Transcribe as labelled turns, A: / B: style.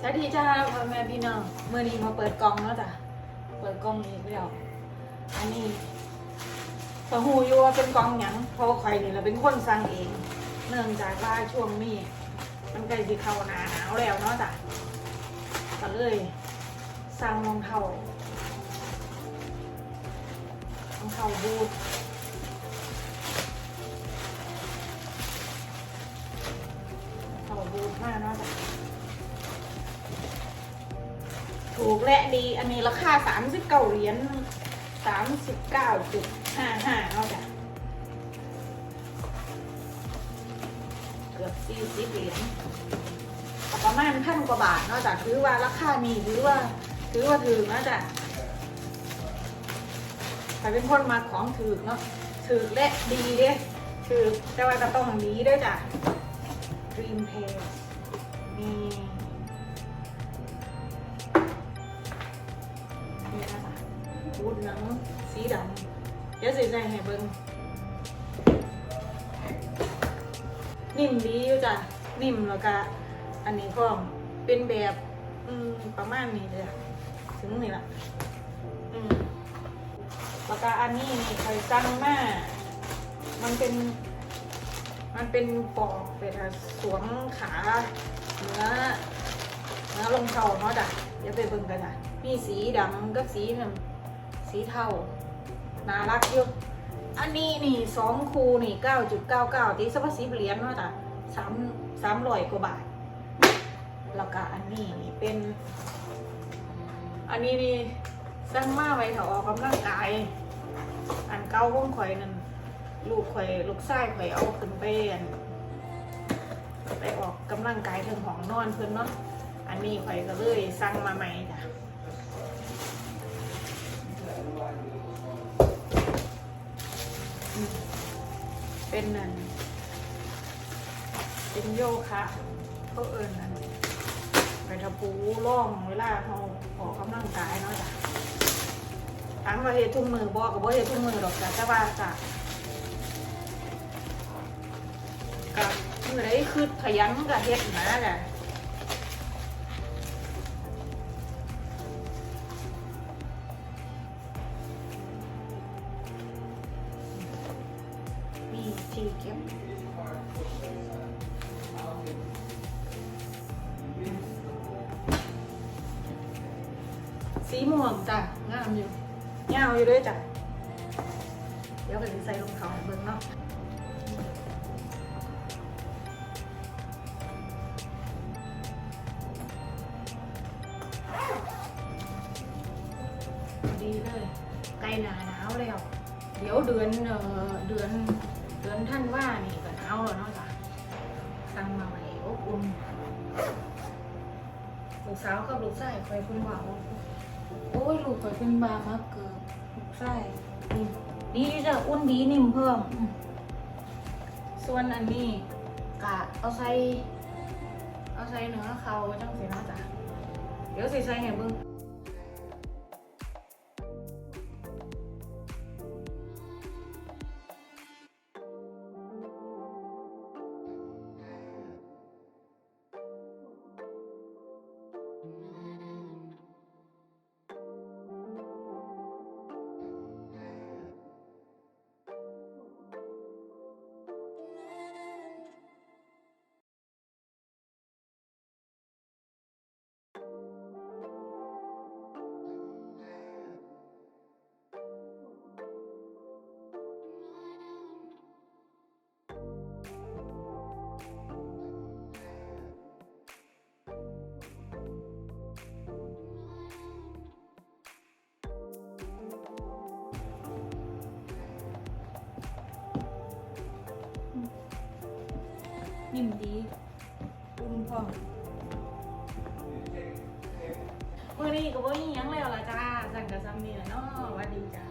A: สวัสดีจ้าพ่อแม่พี่น้องเมื่อนี้มาเปิดกล่องแล้วจ้ะเปิดกล่องอีกแล้วอันนี้พอหูอยู่ว่าเป็นกล่องหยังเพราะว่าข่อยนี่เราเป็นคนสั่งเอง เนื่องจากว่าช่วงนี้ มันใกล้ที่เข้าหนาหนาวแล้วเนาะจ้ะก็เลยสั่งรองเท้ารองเท้าบูทรองเท้าบูทมากเนาะจ้ะ ถูกและดีอันนี้ราคาสามสิบเก้าเหรียญสามสิบเก้าจุดห้าห้าเอาจ้ะเกือบสี่สิบเหรียญประมาณพันกว่าบาทเนาะจ้ะถือว่าราคานี้ถือว่าถือว่าถือนะจ้ะใครเป็นคนมาของถือเนาะถือและดีเด้ถือแต่ว่าจะต้องดีด้วยจ้ะ Dream p a บูดหนังสีดำเดี๋ยวสีใส่ให้เบิ้งนิ่มดีอยู่จ้ะนิ่มแล้วก็อันนี้ก็เป็นแบบอืมประมาณนี้เลยถึงนี่ละอืมแล้วก็อันนี้เคยสั่งมามันเป็น มันเป็นปอกเป็นสวมขาเนื้อเนื้อลงเทาเนาะจ้ะเดี๋ยวไปเบิ่งกันจ้ะมีสีดำกับสีนึ่ง สีเทาน่ารักอยู่อันนี้นี่สองคูนี่เก้าจุดเก้าเก้าตีสักสิบเหรียญเนาะจ้ะสามสามร้อยกว่าบาท แล้วก็อันนี้นี่เป็น อันนี้นี่สร้างมาไว้ถอะออกกำลังกาย อันเก้าห้องข่อยนั่นลูกข่อยลูกชายข่อยเอาขึ้นไปอันไปออกกำลังกายถึงห้องนอนเพิ่นเนาะอันนี้ข่อยก็เลยสั่งมาใหม่จ้ะ เป็นนั่นเป็นโยคะก็เอิญนั่นไปทะปูร่องเวลาเขาออกกำลังกายเนาะจ้ะถามว่าเฮ็ดทุกมือบอกกับว่าเฮ็ดทุกมือหรอกจ้ะแต่ว่าจ้ะกับมือได้คือขยันกับเฮ็ดนะจ้ะ มีที่เก็บสีม่วงจ้ะงามอยู่ยาวอยู่ด้วยจ้ะเดี๋ยวไปใส่รองเท้าให้เบิ่งเนาะดีเลยใกล้หนาหนาวแล้ว เดี๋ยวเดือนเอ่อเดือน เดือนท่านว่านี่ก็หนาวแล้วเนาะจ้ะสั่งมาใหม่อบอุ่นลูกสาวกับลูกชายคอยคุณบ่าวโอ้ยลูกคอยเป็นบามาเกินลูกชายนี่ดีจะอุ่นดีนิ่มเพิ่ม ส่วนอันนี้กะเอาใส่เอาใส่เนื้อเขาจังสิเนาะจ้ะเดี๋ยวสิใส่ให้เบิ่ง นิ่มดีอุ่นพร้อมมื่อนี้ก็บ่มีหยังแล้วล่ะจ้าสั่งกับซัมนี่แหละเนาะหวัดดีจ้า